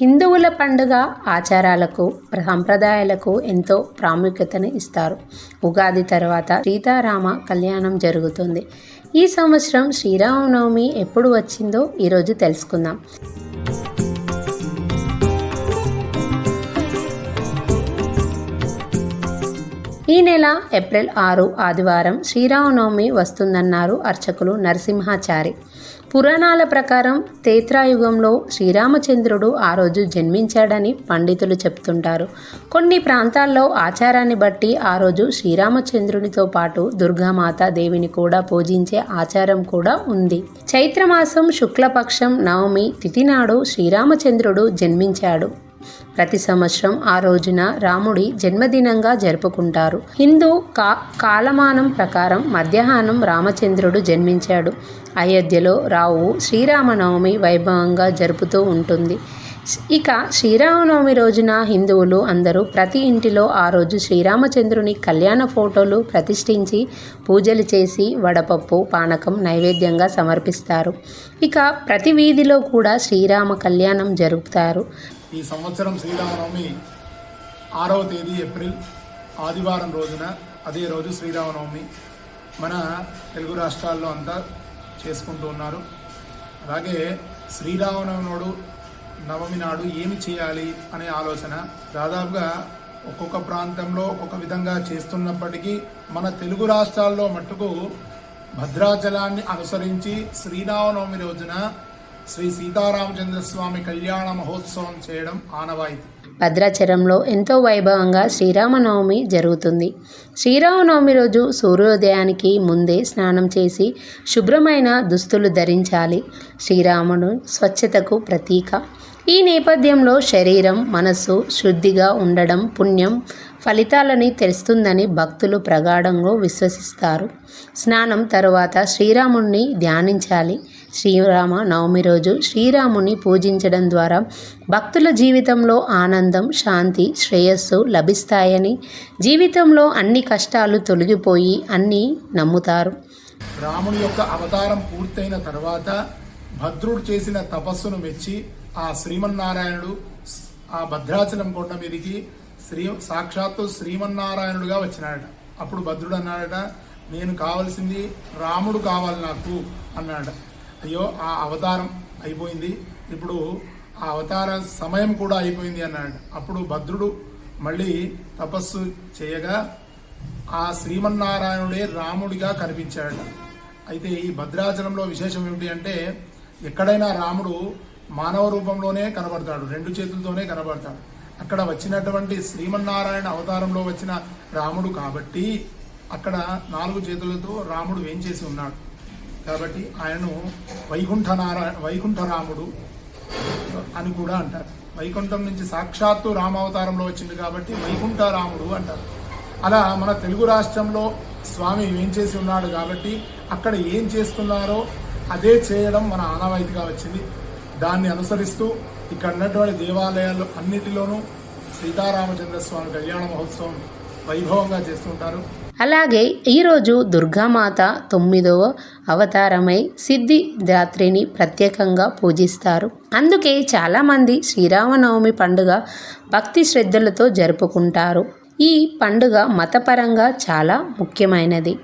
హిందువుల పండుగ ఆచారాలకు సంప్రదాయాలకు ఎంతో ప్రాముఖ్యతను ఇస్తారు. ఉగాది తర్వాత సీతారామ కళ్యాణం జరుగుతుంది. ఈ సంవత్సరం శ్రీరామనవమి ఎప్పుడు వచ్చిందో ఈరోజు తెలుసుకుందాం. ఈ నెల ఏప్రిల్ ఆరు ఆదివారం శ్రీరామనవమి వస్తుందన్నారు అర్చకులు నరసింహాచారి. పురాణాల ప్రకారం తేత్రాయుగంలో శ్రీరామచంద్రుడు ఆ రోజు జన్మించాడని పండితులు చెప్తుంటారు. కొన్ని ప్రాంతాల్లో ఆచారాన్ని బట్టి ఆ రోజు శ్రీరామచంద్రునితో పాటు దుర్గామాత దేవిని కూడా పూజించే ఆచారం కూడా ఉంది. చైత్రమాసం శుక్లపక్షం నవమి తిథినాడు శ్రీరామచంద్రుడు జన్మించాడు. ప్రతి సంవత్సరం ఆ రోజున రాముడి జన్మదినంగా జరుపుకుంటారు. హిందూ కా కాలమానం ప్రకారం మధ్యాహ్నం రామచంద్రుడు జన్మించాడు. అయోధ్యలో రావు శ్రీరామనవమి వైభవంగా జరుపుతూ ఉంటుంది. ఇక శ్రీరామనవమి రోజున హిందువులు అందరూ ప్రతి ఇంటిలో ఆ రోజు శ్రీరామచంద్రుని కళ్యాణ ఫోటోలు ప్రతిష్ఠించి పూజలు చేసి వడపప్పు పానకం నైవేద్యంగా సమర్పిస్తారు. ఇక ప్రతి వీధిలో కూడా శ్రీరామ కళ్యాణం జరుపుతారు. ఈ సంవత్సరం శ్రీరామనవమి ఆరవ తేదీ ఏప్రిల్ ఆదివారం రోజున అదే రోజు శ్రీరామనవమి మన తెలుగు రాష్ట్రాల్లో అంతా చేసుకుంటూ ఉన్నారు. అలాగే శ్రీరామనవమి నాడు నవమి నాడు ఏమి చేయాలి అనే ఆలోచన దాదాపుగా ఒక్కొక్క ప్రాంతంలో ఒక్కొక్క విధంగా చేస్తున్నప్పటికీ మన తెలుగు రాష్ట్రాల్లో మట్టుకు భద్రాచలాన్ని అనుసరించి శ్రీరామనవమి రోజున శ్రీ సీతారామచంద్ర స్వామి కళ్యాణ మహోత్సవం చేయడం ఆనవాయితీ. భద్రాచలంలో ఎంతో వైభవంగా శ్రీరామనవమి జరుగుతుంది. శ్రీరామనవమి రోజు సూర్యోదయానికి ముందే స్నానం చేసి శుభ్రమైన దుస్తులు ధరించాలి. శ్రీరాముడు స్వచ్ఛతకు ప్రతీక. ఈ నేపథ్యంలో శరీరం మనస్సు శుద్ధిగా ఉండడం పుణ్యం. ఫలితాలని తెలుస్తుందని భక్తులు ప్రగాఢంగా విశ్వసిస్తారు. స్నానం తరువాత శ్రీరాముణ్ణి ధ్యానించాలి. శ్రీరామ నవమి రోజు శ్రీరాముని పూజించడం ద్వారా భక్తుల జీవితంలో ఆనందం శాంతి శ్రేయస్సు లభిస్తాయని జీవితంలో అన్ని కష్టాలు తొలగిపోయి అన్నీ నమ్ముతారు. రాముని యొక్క అవతారం పూర్తయిన తర్వాత భద్రుడు చేసిన తపస్సును మెచ్చి ఆ శ్రీమన్నారాయణుడు ఆ భద్రాచలం కొండ మీదకి శ్రీ సాక్షాత్తు శ్రీమన్నారాయణుడుగా వచ్చినాడట. అప్పుడు భద్రుడు అన్నాడట నేను కావలసింది రాముడు కావాలి నాకు అన్నాడట. అయ్యో ఆ అవతారం అయిపోయింది. ఇప్పుడు ఆ అవతార సమయం కూడా అయిపోయింది అన్నాడు అప్పుడు భద్రుడు మళ్ళీ తపస్సు చేయగా ఆ శ్రీమన్నారాయణుడే రాముడిగా కనిపించాడు అయితే ఈ భద్రాచలంలో విశేషం ఏమిటి అంటే ఎక్కడైనా రాముడు మానవ రూపంలోనే కనబడతాడు రెండు చేతులతోనే కనబడతాడు. అక్కడ వచ్చినటువంటి శ్రీమన్నారాయణ అవతారంలో వచ్చిన రాముడు కాబట్టి అక్కడ నాలుగు చేతులతో రాముడు వేంచేసి ఉన్నాడు? కాబట్టి ఆయనను వైకుంఠ నారాయణ వైకుంఠ రాముడు అని కూడా అంటారు. వైకుంఠం నుంచి సాక్షాత్తు రామావతారంలో వచ్చింది కాబట్టి వైకుంఠ రాముడు అంటారు. అలా మన తెలుగు రాష్ట్రంలో స్వామి ఏం చేసి ఉన్నాడు కాబట్టి అక్కడ ఏం చేస్తున్నారో అదే చేయడం మన ఆనవాయితీగా వచ్చింది. దాన్ని అనుసరిస్తూ ఇక్కడ ఉన్నటువంటి దేవాలయాల్లో అన్నిటిలోనూ సీతారామచంద్ర స్వామి కళ్యాణ మహోత్సవం వైభవంగా చేస్తుంటారు. అలాగే ఈరోజు దుర్గామాత తొమ్మిదవ అవతారమై సిద్ధి దాత్రిని ప్రత్యేకంగా పూజిస్తారు. అందుకే చాలామంది శ్రీరామనవమి పండుగ భక్తి శ్రద్ధలతో జరుపుకుంటారు. ఈ పండుగ మతపరంగా చాలా ముఖ్యమైనది.